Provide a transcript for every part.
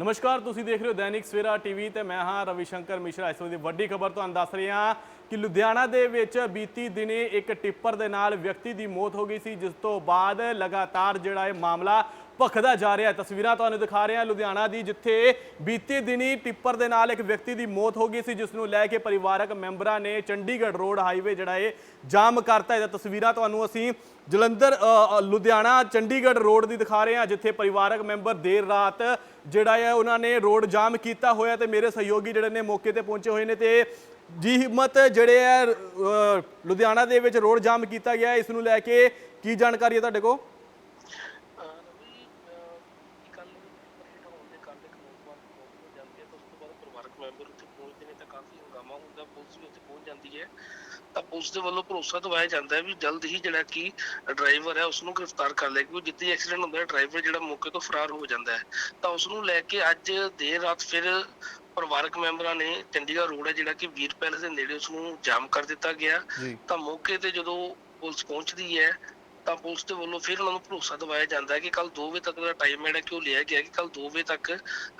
ਨਮਸਕਾਰ, ਤੁਸੀਂ ਦੇਖ ਰਹੇ ਹੋ ਦੈਨਿਕ ਸਵੇਰਾ ਟੀਵੀ ਤੇ ਮੈਂ ਹਾਂ ਰਵੀ ਸ਼ੰਕਰ ਮਿਸ਼ਰਾ। ਇਸ ਵੇਲੇ ਦੀ ਵੱਡੀ ਖਬਰ ਤੁਹਾਨੂੰ ਦੱਸ ਰਹੇ ਹਾਂ ਕਿ ਲੁਧਿਆਣਾ ਦੇ ਵਿੱਚ ਬੀਤੀ ਦਿਨੇ ਇੱਕ ਟਿੱਪਰ ਦੇ ਨਾਲ ਵਿਅਕਤੀ ਦੀ ਮੌਤ ਹੋ ਗਈ ਸੀ, ਜਿਸ ਤੋਂ ਬਾਅਦ ਲਗਾਤਾਰ ਜਿਹੜਾ ਇਹ ਮਾਮਲਾ ਭਖਦਾ ਜਾ ਰਿਹਾ ਹੈ। ਤਸਵੀਰਾਂ ਤੁਹਾਨੂੰ ਦਿਖਾ ਰਹੇ ਹਾਂ। ਲੁਧਿਆਣਾ ਦੀ ਜਿੱਥੇ ਬੀਤੇ ਦਿਨੀ ਟਿੱਪਰ ਦੇ ਨਾਲ ਇੱਕ ਵਿਅਕਤੀ ਦੀ ਮੌਤ ਹੋ ਗਈ ਸੀ, ਜਿਸ ਨੂੰ ਲੈ ਕੇ ਪਰਿਵਾਰਕ ਮੈਂਬਰਾਂ ਨੇ ਚੰਡੀਗੜ੍ਹ ਰੋਡ ਹਾਈਵੇ ਜਿਹੜਾ ਇਹ ਜਾਮ ਕਰਤਾ ਇਹਦਾ ਤਸਵੀਰਾਂ ਤੁਹਾਨੂੰ ਅਸੀਂ ਜਲੰਧਰ ਲੁਧਿਆਣਾ, ਚੰਡੀਗੜ੍ਹ ਰੋਡ ਦੀ ਦਿਖਾ ਰਹੇ ਹਾਂ, ਜਿੱਥੇ ਪਰਿਵਾਰਕ ਮੈਂਬਰ ਦੇਰ ਰਾਤ ਜਿਹੜਾ ਹੈ ਉਹਨਾਂ ਨੇ ਰੋਡ ਜਾਮ ਕੀਤਾ ਹੋਇਆ ਤੇ ਮੇਰੇ ਸਹਿਯੋਗੀ ਜਿਹੜੇ ਨੇ ਮੌਕੇ ਤੇ ਪਹੁੰਚੇ ਹੋਏ ਨੇ ਤੇ ਜੀ ਹਿੰਮਤ ਜਿਹੜੇ ਹੈ ਲੁਧਿਆਣਾ ਦੇ ਵਿੱਚ ਰੋਡ ਜਾਮ ਕੀਤਾ ਗਿਆ ਇਸ ਨੂੰ ਲੈ ਕੇ ਕੀ ਜਾਣਕਾਰੀ ਹੈ ਤੁਹਾਡੇ ਕੋਲ ਰਵੀ ਕੱਲ ਪਰੇਡ ਹੋਣ ਦੇ ਕਾਰਨ ਇੱਕ ਨੌਜਵਾਨ ਦੀ ਮੌਤ ਹੋ ਜਾਂਦੀ ਹੈ ਤਾਂ ਉਸ ਤੋਂ ਬਾਅਦ ਪਰਿਵਾਰਕ ਮੈਂਬਰ ਉੱਥੇ ਪਹੁੰਚਦੇ ਨੇ ਤਾਂ ਕਾਫੀ ਹੰਗਾਮਾ ਹੁੰਦਾ ਪੁਲਿਸ ਵੀ ਉੱਥੇ ਪਹੁੰਚ ਜਾਂਦੀ ਹੈ ਤਾਂ ਪੁਲਿਸ ਦੇ ਵੱਲੋਂ ਭਰੋਸਾ ਦਵਾਇਆ ਜਾਂਦਾ ਹੈ ਵੀ ਜਲਦ ਹੀ ਜਿਹੜਾ ਕਿ ਡਰਾਈਵਰ ਹੈ ਉਸ ਨੂੰ ਗ੍ਰਿਫਤਾਰ ਕਰ ਲਿਆ ਕਿਉਂਕਿ ਜਿੱਥੇ ਐਕਸੀਡੈਂਟ ਹੁੰਦਾ ਹੈ ਡਰਾਈਵਰ ਜਿਹੜਾ ਮੌਕੇ ਤੋਂ ਫਰਾਰ ਹੋ ਜਾਂਦਾ ਹੈ। ਤਾਂ ਉਸ ਨੂੰ ਲੈ ਕੇ ਅੱਜ ਦੇਰ ਰਾਤ ਫਿਰ ਪਰਿਵਾਰਕ ਮੈਂਬਰਾਂ ਨੇ ਚੰਡੀਗੜ੍ਹ ਰੋਡ ਹੈ ਜਿਹੜਾ ਕਿ ਵੀਰ ਪੈਲਸ ਦੇ ਨੇੜੇ ਉਸ ਨੂੰ ਜਾਮ ਕਰ ਦਿੱਤਾ ਗਿਆ। ਤਾਂ ਮੌਕੇ ਤੇ ਜਦੋਂ ਪੁਲਿਸ ਪਹੁੰਚਦੀ ਹੈ ਤਾਂ ਪੁਲਿਸ ਦੇ ਵੱਲੋਂ ਫਿਰ ਉਹਨਾਂ ਨੂੰ ਭਰੋਸਾ ਦਿਵਾਇਆ ਜਾਂਦਾ ਹੈ ਕਿ ਕੱਲ 2 ਵਜੇ ਤੱਕ ਦਾ ਟਾਈਮ ਜਿਹੜਾ ਕਿ ਉਹ ਲਿਆ ਗਿਆ ਕਿ ਕੱਲ 2 ਵਜੇ ਤੱਕ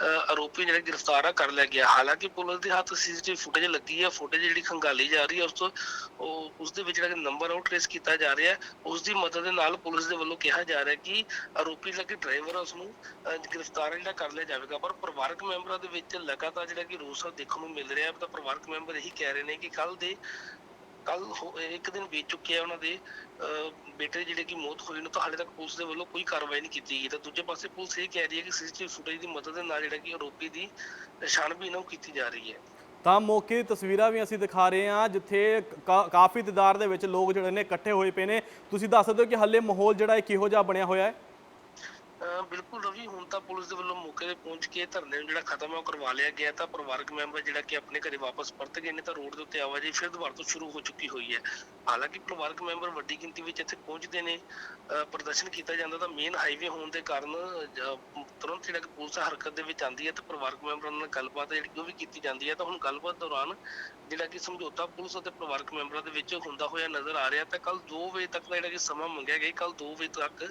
ਆਰੋਪੀ ਜਿਹੜਾ ਗ੍ਰਿਫਤਾਰ ਆ ਕਰ ਲਿਆ ਗਿਆ। ਹਾਲਾਂਕਿ ਪੁਲਿਸ ਦੇ ਹੱਥ ਸੀਸੀਟੀਵੀ ਫੁਟੇਜ ਲੱਗੀ ਹੈ। ਫੁਟੇਜ ਜਿਹੜੀ ਖੰਗਾਲੀ ਜਾ ਰਹੀ ਹੈ, ਉਸ ਤੋਂ ਉਸ ਦੇ ਵਿੱਚ ਜਿਹੜਾ ਨੰਬਰ ਉਹ ਟ੍ਰੇਸ ਕੀਤਾ ਜਾ ਰਿਹਾ ਹੈ। ਉਸ ਦੀ ਮਦਦ ਦੇ ਨਾਲ ਪੁਲਿਸ ਦੇ ਵੱਲੋਂ ਕਿਹਾ ਜਾ ਰਿਹਾ ਕਿ ਆਰੋਪੀ ਜਿਹੜਾ ਕਿ ਡਰਾਈਵਰ ਹੈ ਉਸ ਨੂੰ ਗ੍ਰਿਫਤਾਰ ਜਿਹੜਾ ਕਰ ਲਿਆ ਜਾਵੇਗਾ। ਪਰ ਪਰਿਵਾਰਕ ਮੈਂਬਰਾਂ ਦੇ ਵਿੱਚ ਲਗਾਤਾਰ ਜਿਹੜਾ ਕਿ ਰੋਸ ਦੇਖਣ ਨੂੰ ਮਿਲ ਰਿਹਾ ਹੈ, ਤਾਂ ਪਰਿਵਾਰਕ ਮੈਂਬਰ ਇਹੀ ਕਹਿ ਰਹੇ ਨੇ ਕਿ ਕੱਲ ਦੇ ਕੱਲ ਇੱਕ ਦਿਨ ਬੀਤ ਚੁੱਕਿਆ ਉਹਨਾਂ ਦੇ ਬੇਟੇ ਜਿਹੜੇ ਕਿ ਮੌਤ ਹੋਈ ਨੂੰ ਤਾਂ ਹਾਲੇ ਤੱਕ ਪੁਲਿਸ ਦੇ ਵੱਲੋਂ ਕੋਈ ਕਾਰਵਾਈ ਨਹੀਂ ਕੀਤੀ ਗਈ। ਤਾਂ ਦੂਜੇ ਪਾਸੇ ਪੁਲਿਸ ਇਹ ਕਹਿ ਰਹੀ ਹੈ ਕਿ ਸੀਸੀਟੀਵੀ ਫੁਟੇਜ ਦੀ ਮਦਦ ਦੇ ਨਾਲ ਜਿਹੜਾ ਕਿ ਆਰੋਪੀ ਦੀ ਛਾਣਬੀਨ ਉਹ ਕੀਤੀ ਜਾ ਰਹੀ ਹੈ। ਤਾਂ ਮੌਕੇ ਤਸਵੀਰਾਂ ਵੀ ਅਸੀਂ ਦਿਖਾ ਰਹੇ ਹਾਂ, ਜਿੱਥੇ ਕਾਫੀ ਤਦਾਰ ਦੇ ਵਿੱਚ ਲੋਕ ਜਿਹੜੇ ਨੇ ਇਕੱਠੇ ਹੋਏ ਪਏ ਨੇ। ਤੁਸੀਂ ਦੱਸ ਸਕਦੇ ਹੋ ਕਿ ਹੱਲੇ ਮਾਹੌਲ ਜਿਹੜਾ ਹੈ ਕਿਹੋ ਜਿਹਾ ਬਣਿਆ ਹੋਇਆ ਹੈ? ਬਿਲਕੁਲ ਰਵੀ, ਹੁਣ ਤਾਂ ਪੁਲਿਸ ਦੇ ਵੱਲੋਂ ਮੌਕੇ ਤੇ ਪਹੁੰਚ ਕੇ ਧਰਨੇ ਨੂੰ ਜਿਹੜਾ ਖਤਮ ਹੈ ਉਹ ਕਰਵਾ ਲਿਆ ਗਿਆ ਤਾਂ ਪਰਿਵਾਰਕ ਮੈਂਬਰ ਜਿਹੜਾ ਕਿ ਆਪਣੇ ਘਰੇ ਵਾਪਸ ਪਰਤ ਗਏ ਨੇ ਤਾਂ ਰੋਡ ਦੇ ਉੱਤੇ ਆਵਾਜਾਈ ਫਿਰ ਦੁਬਾਰਾ ਤੋਂ ਸ਼ੁਰੂ ਹੋ ਚੁੱਕੀ ਹੋਈ ਹੈ। ਹਾਲਾਂਕਿ ਪਰਿਵਾਰਕ ਮੈਂਬਰ ਵੱਡੀ ਗਿਣਤੀ ਵਿੱਚ ਇੱਥੇ ਪਹੁੰਚਦੇ ਨੇ। ਪ੍ਰਦਰਸ਼ਨ ਕੀਤਾ ਜਾਂਦਾ ਤਾਂ ਮੇਨ ਹਾਈਵੇ ਹੋਣ ਦੇ ਕਾਰਨ ਤੁਰੰਤ ਜਿਹੜਾ ਕਿ ਪੁਲਿਸ ਹਰਕਤ ਦੇ ਵਿੱਚ ਆਉਂਦੀ ਹੈ ਤੇ ਪਰਿਵਾਰਕ ਮੈਂਬਰਾਂ ਨਾਲ ਗੱਲਬਾਤ ਜਿਹੜੀ ਉਹ ਵੀ ਕੀਤੀ ਜਾਂਦੀ ਹੈ। ਤਾਂ ਹੁਣ ਗੱਲਬਾਤ ਦੌਰਾਨ ਜਿਹੜਾ ਕਿ ਸਮਝੌਤਾ ਪੁਲਿਸ ਅਤੇ ਪਰਿਵਾਰਕ ਮੈਂਬਰਾਂ ਦੇ ਵਿੱਚ ਹੁੰਦਾ ਹੋਇਆ ਨਜ਼ਰ ਆ ਰਿਹਾ ਤਾਂ ਕੱਲ 2 ਵਜੇ ਤੱਕ ਦਾ ਜਿਹੜਾ ਕਿ ਸਮਾਂ ਮੰਗਿਆ ਗਿਆ ਕੱਲ 2 ਵਜੇ ਤੱਕ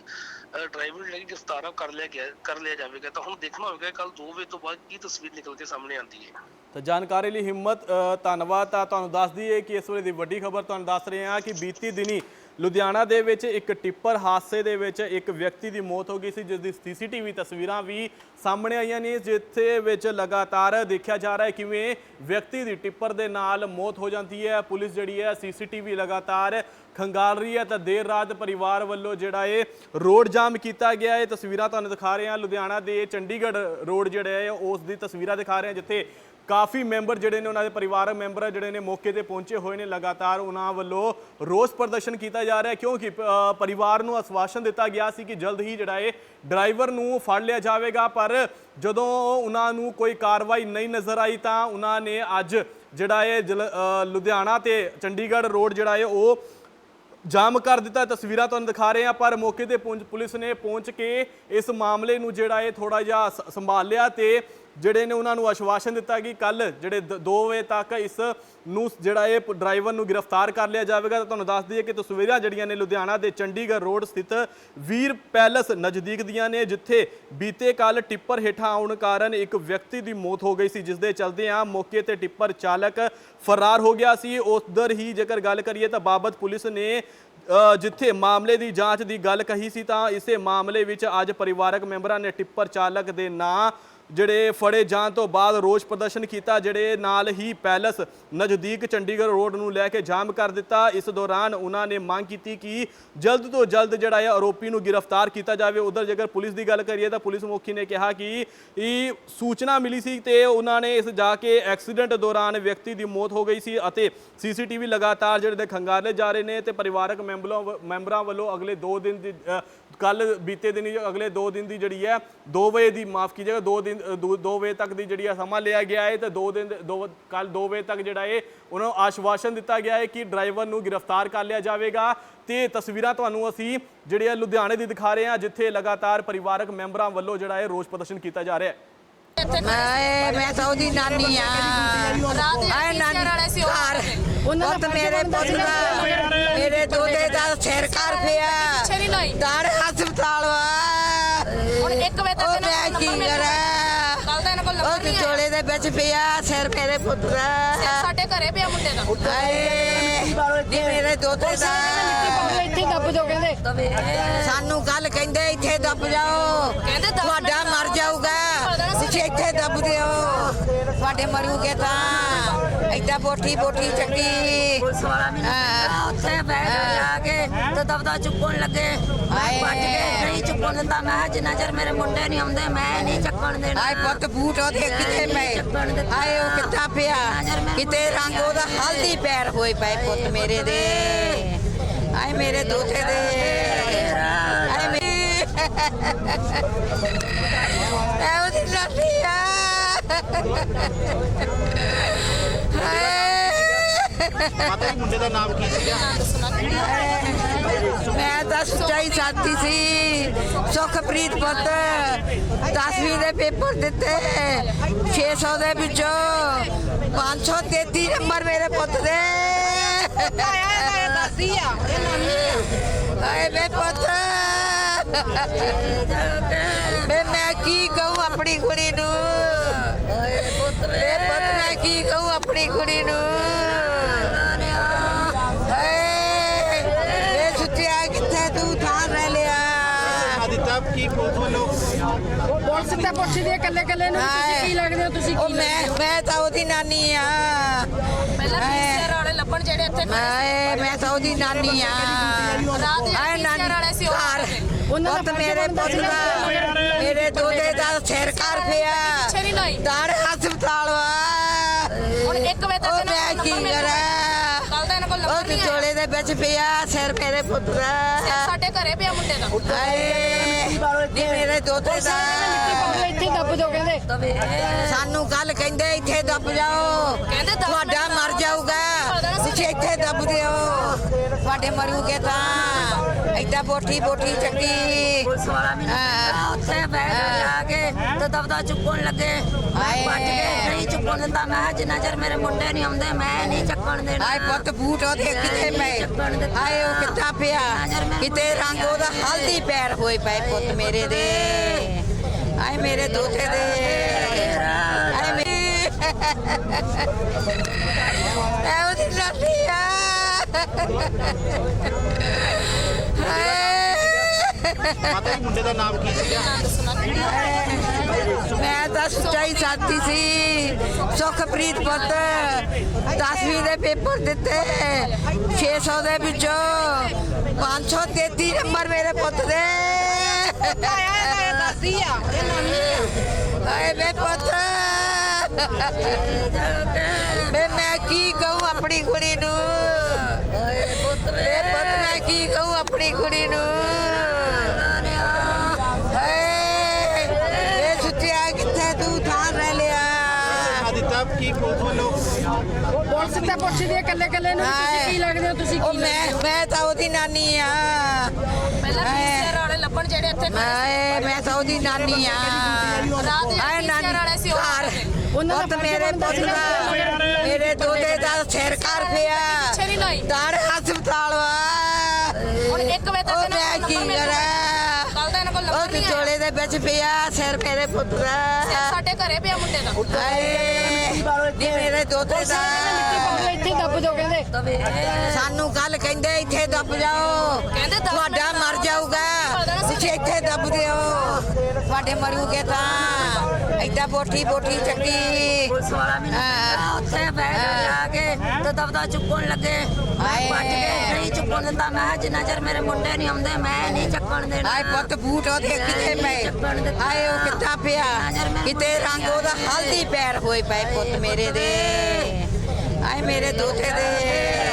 ਡਰਾਈਵਰ ਜਿਹੜਾ ਗ੍ਰਿਫਤਾਰ ਆ, ਕਰ ਲਿਆ ਗਿਆ ਕਰ ਲਿਆ ਜਾਵੇਗਾ ਤਾਂ ਹੁਣ ਦੇਖਣਾ ਹੋਵੇਗਾ ਕੱਲ 2 ਵਜੇ ਤੋਂ ਬਾਅਦ ਕੀ ਤਸਵੀਰ ਨਿਕਲ ਕੇ ਸਾਹਮਣੇ ਆਉਂਦੀ ਹੈ। ਤਾਂ ਜਾਣਕਾਰੀ ਲਈ ਹਿੰਮਤ ਧੰਨਵਾਦ ਤਾਂ ਤੁਹਾਨੂੰ ਦੱਸ ਦਈਏ ਕਿ ਇਸ ਵੇਲੇ ਦੀ ਵੱਡੀ ਖਬਰ ਤੁਹਾਨੂੰ ਦੱਸ ਰਹੇ ਹਾਂ ਕਿ ਬੀਤੀ ਦਿਨੀ ਲੁਧਿਆਣਾ ਦੇ ਵਿੱਚ ਇੱਕ ਟਿੱਪਰ ਹਾਦਸੇ ਦੇ ਵਿੱਚ ਇੱਕ ਵਿਅਕਤੀ ਦੀ ਮੌਤ ਹੋ ਗਈ ਸੀ, ਜਿਸ ਦੀ ਸੀਸੀਟੀਵੀ ਤਸਵੀਰਾਂ ਵੀ ਸਾਹਮਣੇ ਆਈਆਂ ਨੇ, ਜਿੱਥੇ ਵਿੱਚ ਲਗਾਤਾਰ ਦੇਖਿਆ ਜਾ ਰਿਹਾ ਹੈ ਕਿਵੇਂ ਵਿਅਕਤੀ ਦੀ ਟਿੱਪਰ ਦੇ ਨਾਲ ਮੌਤ ਹੋ ਜਾਂਦੀ ਹੈ। ਪੁਲਿਸ ਜਿਹੜੀ ਹੈ ਸੀਸੀਟੀਵੀ ਲਗਾਤਾਰ ਖੰਗਾਲ ਰਹੀ ਹੈ ਤਾਂ ਦੇਰ ਰਾਤ ਪਰਿਵਾਰ ਵੱਲੋਂ ਜਿਹੜਾ ਇਹ ਰੋਡ ਜਾਮ ਕੀਤਾ ਗਿਆ। ਹੈ ਤਸਵੀਰਾਂ ਤੁਹਾਨੂੰ ਦਿਖਾ ਰਹੇ ਹਾਂ। ਲੁਧਿਆਣਾ ਦੇ ਚੰਡੀਗੜ੍ਹ ਰੋਡ ਜਿਹੜਾ ਹੈ, ਉਸ ਦੀ ਤਸਵੀਰਾਂ ਦਿਖਾ ਰਹੇ ਹਾਂ, ਜਿੱਥੇ ਕਾਫੀ ਮੈਂਬਰ ਜਿਹੜੇ ਨੇ ਉਹਨਾਂ ਦੇ ਪਰਿਵਾਰਕ ਮੈਂਬਰ ਜਿਹੜੇ ਨੇ ਮੌਕੇ ਤੇ ਪਹੁੰਚੇ ਹੋਏ ਨੇ ਲਗਾਤਾਰ ਉਹਨਾਂ ਵੱਲੋਂ ਰੋਸ ਪ੍ਰਦਰਸ਼ਨ ਕੀਤਾ ਜਾ ਰਿਹਾ ਕਿਉਂਕਿ ਪਰਿਵਾਰ ਨੂੰ ਆਸ਼ਵਾਸਨ ਦਿੱਤਾ ਗਿਆ ਸੀ ਕਿ ਜਲਦ ਹੀ ਜਿਹੜਾ ਇਹ ਡਰਾਈਵਰ ਨੂੰ ਫੜ ਲਿਆ ਜਾਵੇਗਾ। ਪਰ ਜਦੋਂ ਉਹਨਾਂ ਨੂੰ ਕੋਈ ਕਾਰਵਾਈ ਨਹੀਂ ਨਜ਼ਰ ਆਈ ਤਾਂ ਉਹਨਾਂ ਨੇ ਅੱਜ ਜਿਹੜਾ ਇਹ ਜਲ- ਲੁਧਿਆਣਾ ਤੇ ਚੰਡੀਗੜ੍ਹ ਰੋਡ ਜਿਹੜਾ ਹੈ ਉਹ ਜਾਮ ਕਰ ਦਿੱਤਾ। ਤਸਵੀਰਾਂ ਤੁਹਾਨੂੰ ਦਿਖਾ ਰਹੇ ਹਾਂ, ਪਰ ਮੌਕੇ ਤੇ ਪਹੁੰਚ ਪੁਲਿਸ ਨੇ ਪਹੁੰਚ ਕੇ ਇਸ ਮਾਮਲੇ ਨੂੰ ਜਿਹੜਾ ਇਹ ਥੋੜਾ ਜਿਹਾ ਸ- ਸੰਭਾਲ ਲਿਆ ਤੇ ਜਿਹੜੇ ਨੇ ਉਹਨਾਂ ਨੂੰ ਆਸ਼ਵਾਸਨ ਦਿੱਤਾ ਕਿ ਕੱਲ ਜਿਹੜੇ 2 ਵਜੇ ਤੱਕ ਇਸ ਨੂੰ ਜਿਹੜਾ ਇਹ ਡਰਾਈਵਰ ਨੂੰ ਗ੍ਰਿਫਤਾਰ ਕਰ ਲਿਆ ਜਾਵੇਗਾ, ਤਾਂ ਤੁਹਾਨੂੰ ਦੱਸ ਦਈਏ ਕਿ ਤਸਵੀਰਾਂ ਜਿਹੜੀਆਂ ਨੇ ਲੁਧਿਆਣਾ ਦੇ ਚੰਡੀਗੜ੍ਹ ਰੋਡ ਸਥਿਤ ਵੀਰ ਪੈਲਸ ਨਜ਼ਦੀਕ ਦੀਆਂ ਨੇ, ਜਿੱਥੇ ਬੀਤੇ ਕੱਲ ਟਿੱਪਰ ਹੇਠਾਂ ਆਉਣ ਕਾਰਨ ਇੱਕ ਵਿਅਕਤੀ ਦੀ ਮੌਤ ਹੋ ਗਈ ਸੀ ਜਿਸ ਦੇ ਚਲਦੇ ਆ ਮੌਕੇ ਤੇ ਟਿੱਪਰ ਚਾਲਕ ਫਰਾਰ ਹੋ ਗਿਆ ਸੀ। ਉਧਰ ਹੀ ਜੇਕਰ ਗੱਲ ਕਰੀਏ ਤਾਂ ਬਾਬਤ ਪੁਲਿਸ ਨੇ ਜਿੱਥੇ ਮਾਮਲੇ ਦੀ ਜਾਂਚ ਦੀ ਗੱਲ ਕਹੀ ਸੀ, ਤਾਂ ਇਸੇ ਮਾਮਲੇ ਵਿੱਚ ਅੱਜ ਪਰਿਵਾਰਕ ਮੈਂਬਰਾਂ ਨੇ ਟਿੱਪਰ ਚਾਲਕ ਦੇ ਨਾਂ ਜਿਹੜੇ ਫੜੇ ਜਾਣ ਤੋਂ ਬਾਅਦ ਰੋਸ ਪ੍ਰਦਰਸ਼ਨ ਕੀਤਾ, ਜਿਹੜੇ ਨਾਲ ਹੀ ਪੈਲਸ ਨਜ਼ਦੀਕ ਚੰਡੀਗੜ੍ਹ ਰੋਡ ਨੂੰ ਲੈ ਕੇ ਜਾਮ ਕਰ ਦਿੱਤਾ। ਇਸ ਦੌਰਾਨ ਉਹਨਾਂ ਨੇ ਮੰਗ ਕੀਤੀ ਕਿ ਜਲਦ ਤੋਂ ਜਲਦ ਜਿਹੜਾ ਹੈ ਆਰੋਪੀ ਨੂੰ ਗ੍ਰਿਫਤਾਰ ਕੀਤਾ ਜਾਵੇ। ਉਧਰ ਜੇਕਰ ਪੁਲਿਸ ਦੀ ਗੱਲ ਕਰੀਏ ਤਾਂ ਪੁਲਿਸ ਮੁਖੀ ਨੇ ਕਿਹਾ ਕਿ ਇਹ ਸੂਚਨਾ ਮਿਲੀ ਸੀ ਤੇ ਉਹਨਾਂ ਨੇ ਇਸ ਜਾ ਕੇ ਐਕਸੀਡੈਂਟ ਦੌਰਾਨ ਵਿਅਕਤੀ ਦੀ ਮੌਤ ਹੋ ਗਈ ਸੀ ਅਤੇ ਸੀਸੀਟੀਵੀ ਲਗਾਤਾਰ ਜਿਹੜੇ ਨੇ ਖੰਗਾਲੇ ਜਾ ਰਹੇ ਨੇ ਤੇ ਪਰਿਵਾਰਕ ਮੈਂਬਰਾਂ ਮੈਂਬਰਾਂ ਵੱਲੋਂ ਅਗਲੇ 2 ਦਿਨ ਦੀ ਕੱਲ ਬੀਤੇ ਦਿਨੀ ਅਗਲੇ 2 ਦਿਨ ਦੀ ਜਿਹੜੀ ਹੈ 2 ਵਜੇ ਦੀ ਮਾਫ ਕੀਜੀਏਗਾ 2 ਦਿਨ 2 ਵਜੇ ਤੱਕ ਦੀ ਜਿਹੜੀ ਹੈ ਸਮਾਂ ਲਿਆ ਗਿਆ ਹੈ, ਤੇ 2 ਦਿਨ ਦੋ ਕੱਲ 2 ਵਜੇ ਤੱਕ ਜਿਹੜਾ ਹੈ ਉਹਨਾਂ ਨੂੰ ਆਸ਼ਵਾਸਨ ਦਿੱਤਾ ਗਿਆ ਹੈ ਕਿ ਡਰਾਈਵਰ ਨੂੰ ਗ੍ਰਿਫਤਾਰ ਕਰ ਲਿਆ ਜਾਵੇਗਾ। ਤੇ ਤਸਵੀਰਾਂ ਤੁਹਾਨੂੰ ਅਸੀਂ ਜਿਹੜੇ ਆ ਲੁਧਿਆਣੇ ਦੀ ਦਿਖਾ ਰਹੇ ਹਾਂ, ਜਿੱਥੇ ਲਗਾਤਾਰ ਪਰਿਵਾਰਕ ਮੈਂਬਰਾਂ ਵੱਲੋਂ ਜਿਹੜਾ ਹੈ ਰੋਸ ਪ੍ਰਦਰਸ਼ਨ ਕੀਤਾ ਜਾ ਰਿਹਾ ਹੈ। ਮੈਂ ਮੈਂ ਤਾਂ ਉਹਦੀ ਨਾਨੀ ਆ। ਆਏ ਨਾਨੀ ਘਰ। ਮੇਰੇ ਪੁੱਤ ਦਾ। ਮੇਰੇ ਦੋਤੇ ਦਾ ਸਿਰ ਕਰ ਪਿਆ। ਹਸਪਤਾਲ ਵਾ। ਹੁਣ 1 ਵਜੇ ਤੱਕ ਨੰਬਰ ਕਰਾਂ? ਕੱਲ ਦੇ ਵਿੱਚ ਪਿਆ ਸਿਰ ਮੇਰੇ ਪੁੱਤ ਦਾ ਸਾਡੇ ਘਰੇ ਪਿਆ ਮੁੰਡੇ ਦਾ। ਹਾਏ ਨੀ ਮੇਰੇ ਦੋਤੇ ਦਾ। ਇੱਥੇ ਦੱਬ ਦੋ ਕਹਿੰਦੇ। ਸਾਨੂੰ ਕੱਲ ਕਹਿੰਦੇ ਇੱਥੇ ਦੱਬ ਜਾਓ। ਕਹਿੰਦੇ ਤੁਹਾਡਾ ਮਰ ਜਾਊਗਾ। ਤੁਸੀਂ ਇੱਥੇ ਦੱਬ ਦਿਓ। ਤੁਹਾਡੇ ਮਰੂਗੇ ਤਾਂ। ਏਦਾਂ ਬੋਠੀ ਬੋਠੀ ਚੱਕੀ ਪੁਲਿਸ ਵਾਲਾ ਮੈਨੂੰ ਕਹਿੰਦਾ ਉੱਥੇ ਬੈਠ ਜਾ ਕੇ ਤੇ ਦਬਦਾ ਚੁੱਕਣ ਲੱਗੇ। ਮੈਂ ਹਾਏ। ਭੱਜ ਕੇ ਨਹੀਂ ਚੁੱਕਣ ਦਿੰਦਾ। ਮੈਂ ਕਿਹਾ ਜਿੰਨਾ ਚਿਰ ਮੇਰੇ ਮੁੰਡੇ ਨਹੀਂ ਆਉਂਦੇ ਮੈਂ ਨਹੀਂ ਚੱਕਣ ਦੇਣਾ। ਆਏ ਪੁੱਤ ਬੂਟ ਉਹਦੇ ਕਿੱਥੇ ਪਏ। ਆਏ ਉਹ ਕਿੱਥਾ ਪਿਆ? ਕਿਤੇ ਰੰਗ ਉਹਦਾ ਹਲਦੀ ਪੈਰ ਹੋਏ ਪਏ ਪੁੱਤ ਮੇਰੇ ਦੇ। ਆਏ ਮੇਰੇ ਦੋਤੇ ਦੇ। ਆਏ ਮੇਰੇ ਐ ਉਹਦੀ ਲਾਠੀ ਆ। ਮਾਤਾ ਜੀ, ਮੁੰਡੇ ਦਾ ਨਾਮ ਕੀ ਸੀਗਾ? ਮੈਂ ਤਾਂ ਸੱਚਾਈ ਸਾਥੀ ਸੀ। ਸੁਖਪ੍ਰੀਤ ਪੁੱਤ 10ਵੀਂ ਦੇ ਪੇਪਰ ਦਿੱਤੇ 600 ਦੇ ਵਿੱਚੋਂ 533 ਨੰਬਰ ਮੇਰੇ ਪੁੱਤ ਦੇ। ਦੱਸੀ ਮੇ ਪੁੱਤ। ਮੈਂ ਕੀ ਕਹੂੰ ਆਪਣੀ ਕੁੜੀ ਨੂੰ ਮੇਰੇ ਪੁੱਤ ਮੈਂ ਕੀ ਕਹੂੰ ਆਪਣੀ ਕੁੜੀ ਨੂੰ। ਹਾਏ ਇਹ ਸੁੱਤਿਆ ਕਿੱਥੇ? ਤੂੰ ਥਾਂ ਰਹਿ ਲਿਆ। ਆਦਿਤਾ ਕੀ ਪੁਲਿਸ ਵੱਲੋਂ ਪੁਲਿਸ ਤੇ ਪੁੱਛਦੀ ਹੈ ਕੱਲੇ ਕੱਲੇ ਨੂੰ ਤੁਸੀਂ ਕੀ ਲੱਗਦੇ ਹੋ ਤੁਸੀਂ ਉਹ ਕੀ ਮੈਂ ਮੈਂ ਤਾਂ ਉਹਦੀ ਨਾਨੀ ਆ। ਪਹਿਲਾਂ ਪੀਸੀਆਰ ਵਾਲੇ ਲੱਭਣ ਜਿਹੜੇ ਇੱਥੇ ਮੈਂ ਮੈਂ ਤਾਂ ਉਹਦੀ ਨਾਨੀ ਆ। ਰਾਤ ਜਿਹੜੇ ਆਏ PCR ਵਾਲੇ ਸੀ ਉਹ ਘਰ। ਉਹਨਾਂ ਦਾ ਪੁੱਤ ਫਰਜ਼ ਮੇਰੇ ਪੁੱਤ ਦਾ। ਮੇਰੇ ਦੋਤੇ ਦਾ ਸਿਰ ਕਰ ਪਿਆ। ਦਾੜ ਹਸਪਤਾਲ ਹੁਣ 1 ਵਜੇ ਤੱਕ ਉਹ ਮੈਂ ਕੀ ਕਰਾਂ? ਕੱਲ ਦਾ ਇਹਨਾਂ ਕੋਲ ਉਹ ਨੰਬਰ ਨਹੀਂ ਆਇਆ। ਵਿਚੋਲੇ ਦੇ ਵਿੱਚ ਪਿਆ ਸਿਰ ਮੇਰੇ ਪੁੱਤ ਦਾ ਸਾਡੇ ਘਰੇ ਪਿਆ ਮੁੰਡੇ ਦਾ। ਹਾਏ। ਨੀ ਮੇਰੇ ਦੋਤੇ ਦਾ। ਇੱਥੇ ਦੱਬ ਦੋ ਕਹਿੰਦੇ। ਸਾਨੂੰ ਕੱਲ ਕਹਿੰਦੇ ਇੱਥੇ ਦੱਬ ਜਾਓ। ਕਹਿੰਦੇ ਦੱਬ ਤੁਹਾਡਾ ਮਰ ਜਾਊਗਾ। ਤੁਸੀਂ ਇੱਥੇ ਦੱਬ ਦਿਓ ਤੁਹਾਡੇ ਮਰੂਗੇ ਤਾਂ। ਏਦਾਂ ਬੋਠੀ ਬੋਠੀ ਚੱਕੀ ਪੁਲਿਸ ਵਾਲਾ ਮੈਨੂੰ ਕਹਿੰਦਾ ਉੱਥੇ ਬੈਠ ਜਾ ਕੇ। ਤੇ ਦਬਦਾ ਚੁੱਕਣ ਲੱਗੇ। ਮੈਂ ਹਾਏ। ਭੱਜ ਕੇ ਨਹੀਂ ਚੁੱਕਣ ਦਿੰਦਾ ਮੈਂ ਕਿਹਾ ਜਿੰਨਾ ਚਿਰ ਮੇਰੇ ਮੁੰਡੇ ਨਹੀਂ ਆਉਂਦੇ ਮੈਂ ਨਹੀਂ ਚੱਕਣ ਦੇਣਾ। ਆਏ ਪੁੱਤ ਬੂਟ ਉਹਦੇ ਕਿੱਥੇ ਪਏ? ਆਏ ਉਹ ਕਿੱਥਾ ਪਿਆ? ਕਿਤੇ ਰੰਗ ਉਹਦਾ ਹਲਦੀ ਪੈਰ ਹੋਏ ਪਏ ਪੁੱਤ ਮੇਰੇ ਦੇ। ਆਏ ਮੇਰੇ ਦੋਤੇ ਦੇ। ਐ ਉਹਦੀ ਆ। ਹਾਏ ਮਾਤਾ ਜੀ ਮੁੰਡੇ ਦਾ ਨਾਮ ਕੀ ਸੀਗਾ ਮੈਂ ਤਾਂ ਸੱਚਾਈ ਸਾਥੀ ਸੀ। ਸੁਖਪ੍ਰੀਤ ਪੁੱਤ 10ਵੀਂ ਦੇ ਪੇਪਰ ਦਿੱਤੇ 600 ਦੇ ਵਿੱਚੋਂ 533 ਨੰਬਰ ਮੇਰੇ ਪੁੱਤ ਦੇ। ਦੱਸੀ ਆ ਹਾਏ ਮੇ ਪੁੱਤ। ਮੈਂ ਮੈਂ ਕੀ ਕਹੂੰ ਆਪਣੀ ਕੁੜੀ ਨੂੰ? ਮੇਰੇ ਪੁੱਤ ਮੈਂ ਕੀ ਕਹੂੰ ਆਪਣੀ ਕੁੜੀ ਨੂੰ? ਪੁਲਿਸ ਤੇ ਪੁੱਛਦੀ ਹੈ ਕੱਲੇ ਕੱਲੇ ਨੂੰ ਤੁਸੀਂ ਕੀ ਲੱਗਦੇ ਹੋ ਤੁਸੀਂ ਉਹ ਕੀ ਮੈਂ ਮੈਂ ਤਾਂ ਉਹਦੀ ਨਾਨੀ ਆ। ਪਹਿਲਾਂ ਪੀਸੀਆਰ ਵਾਲੇ ਲੱਭਣ ਜਿਹੜੇ ਇੱਥੇ ਮੈਂ ਮੈਂ ਤਾਂ ਉਹਦੀ ਨਾਨੀ ਆ। ਰਾਤ ਜਿਹੜੇ PCR ਵਾਲੇ ਸੀ ਉਹ ਉਹਨਾਂ ਦਾ ਪੁੱਤ ਫਰਜ਼ ਮੇਰੇ ਪੁੱਤ ਦਾ। ਮੇਰੇ ਦੋਤੇ ਦਾ। ਸਿਰ ਕਰ ਪਿਆ। ਪਿੱਛੇ ਨਹੀਂ ਲਾਈ। ਦਾੜ ਹਸਪਤਾਲ ਵਾ। ਹੁਣ 1 ਵਜੇ ਤੱਕ ਉਹ ਇਹਨਾਂ ਮੈਂ ਕੋਲ ਕੀ ਨੰਬਰ ਆਇਆ ਕਰਾਂ? ਵਿਚੋਲੇ ਦੇ ਵਿੱਚ ਪਿਆ ਸਿਰ ਮੇਰੇ ਪੁੱਤ ਦਾ ਸਾਡੇ ਘਰੇ ਪਿਆ ਮੁੰਡੇ ਦਾ। ਹਾਏ ਨੀ ਮੇਰੇ ਦੋਤੇ ਦਾ। ਇੱਥੇ ਦੱਬ ਦੋ ਕਹਿੰਦੇ। ਸਾਨੂੰ ਕੱਲ ਕਹਿੰਦੇ ਇੱਥੇ ਦੱਬ ਜਾਓ। ਕਹਿੰਦੇ ਤੁਹਾਡਾ ਮਰ ਜਾਊਗਾ। ਤੁਸੀਂ ਇੱਥੇ ਦੱਬ ਦਿਓ। ਤੁਹਾਡੇ ਮਰੂਗੇ ਤਾਂ। ਏਦਾਂ ਬੋਠੀ ਬੋਠੀ ਚੱਕੀ। ਪੁਲਿਸ ਵਾਲਾ ਮੈਨੂੰ ਕਹਿੰਦਾ ਉੱਥੇ ਬੈਠ ਜਾ ਕੇ ਤੇ ਦਬਦਾ ਚੁੱਕਣ ਲੱਗੇ। ਮੈਂ ਹਾਏ। ਭੱਜ ਕੇ ਨਹੀਂ ਚੁੱਕਣ ਦਿੰਦਾ ਮੈਂ ਕਿਹਾ ਜਿੰਨਾ ਚਿਰ ਮੇਰੇ ਮੁੰਡੇ ਨਹੀਂ ਆਉਂਦੇ ਮੈਂ ਨਹੀਂ ਚੱਕਣ ਦੇਣਾ। ਆਏ ਪੁੱਤ ਬੂਟ ਉਹਦੇ ਕਿੱਥੇ ਪਏ? ਆਏ ਉਹ ਕਿੱਥਾ ਪਿਆ? ਕਿਤੇ ਰੰਗ ਉਹਦਾ ਹਲਦੀ ਪੈਰ ਹੋਏ ਪਏ ਪੁੱਤ ਮੇਰੇ ਦੇ। ਆਏ ਮੇਰੇ ਦੋਤੇ ਦੇ।